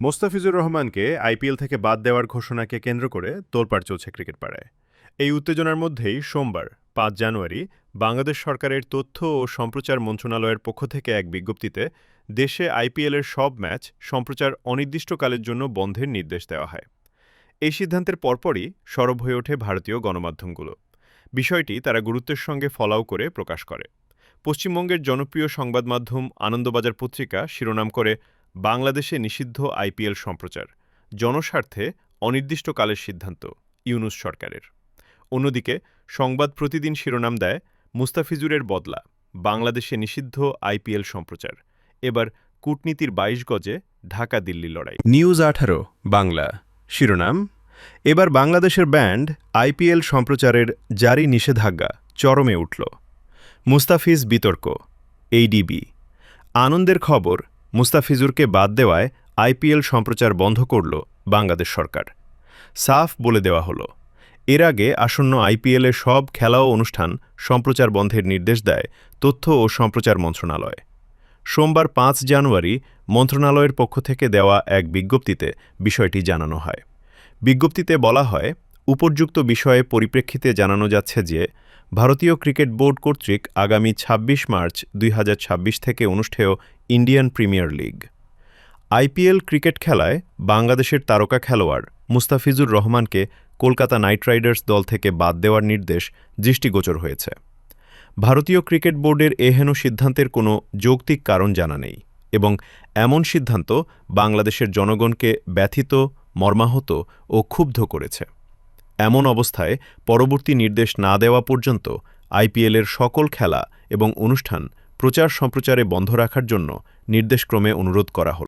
মোস্তাফিজুর রহমানকে আইপিএল থেকে বাদ দেওয়ার ঘোষণাকে কেন্দ্র করে তোলপাড় চলছে ক্রিকেট পাড়ায়। এই উত্তেজনার মধ্যেই সোমবার, পাঁচ জানুয়ারি, বাংলাদেশ সরকারের তথ্য ও সম্প্রচার মন্ত্রণালয়ের পক্ষ থেকে এক বিজ্ঞপ্তিতে দেশে আইপিএলের সব ম্যাচ সম্প্রচার অনির্দিষ্টকালের জন্য বন্ধের নির্দেশ দেওয়া হয়। এই সিদ্ধান্তের পরপরই সরব হয়ে ওঠে ভারতীয় গণমাধ্যমগুলো। বিষয়টি তারা গুরুত্বের সঙ্গে ফলাও করে প্রকাশ করে। পশ্চিমবঙ্গের জনপ্রিয় সংবাদ মাধ্যম আনন্দবাজার পত্রিকা শিরোনাম করে বাংলাদেশে নিষিদ্ধ আইপিএল সম্প্রচার, জনস্বার্থে অনির্দিষ্টকালের সিদ্ধান্ত, ইউনুস সরকারের। অন্যদিকে, সংবাদ প্রতিদিন শিরোনাম দেয় মুস্তাফিজুরের বদলা, বাংলাদেশে নিষিদ্ধ আইপিএল সম্প্রচার। এবার কূটনীতির বাইশ গজে ঢাকা দিল্লি লড়াই। নিউজ আঠারো, বাংলা। শিরোনাম, এবার বাংলাদেশের ব্যান্ড আইপিএল সম্প্রচারের জারি নিষেধাজ্ঞা চরমে উঠল। মুস্তাফিজ বিতর্ক এইডিবি আনন্দের খবর মুস্তাফিজুরকে বাদ দেওয়ায় আইপিএল সম্প্রচার বন্ধ করল বাংলাদেশ সরকার। সাফ বলে দেওয়া হলো, এর আগে আসন্ন আইপিএলের সব খেলা ও অনুষ্ঠান সম্প্রচার বন্ধের নির্দেশ দেয় তথ্য ও সম্প্রচার মন্ত্রণালয়। সোমবার পাঁচ জানুয়ারি মন্ত্রণালয়ের পক্ষ থেকে দেওয়া এক বিজ্ঞপ্তিতে বিষয়টি জানানো হয়। বিজ্ঞপ্তিতে বলা হয়, উপযুক্ত বিষয়ে পরিপ্রেক্ষিতে জানানো যাচ্ছে যে ভারতীয় ক্রিকেট বোর্ড কর্তৃক আগামী ২৬ মার্চ দুই হাজার ছাব্বিশ থেকে অনুষ্ঠেয় Indian Premier League. IPL cricket খেলায় বাংলাদেশের তারকা খেলোয়াড় মুস্তাফিজুর রহমানকে কলকাতা নাইট রাইডার্স দল থেকে বাদ দেওয়ার নির্দেশ দৃষ্টিগোচর হয়েছে। ভারতীয় ক্রিকেট বোর্ডের এহেন সিদ্ধান্তের কোনো যৌক্তিক কারণ জানা নেই এবং এমন সিদ্ধান্ত বাংলাদেশের জনগণকে ব্যথিত, মর্মাহত ও ক্ষুব্ধ করেছে। এমন অবস্থায় পরবর্তী নির্দেশ না দেওয়া পর্যন্ত আইপিএলের সকল খেলা এবং অনুষ্ঠান প্রচার সম্প্রচারে বন্ধ রাখার জন্য নির্দেশক্রমে অনুরোধ করা হল।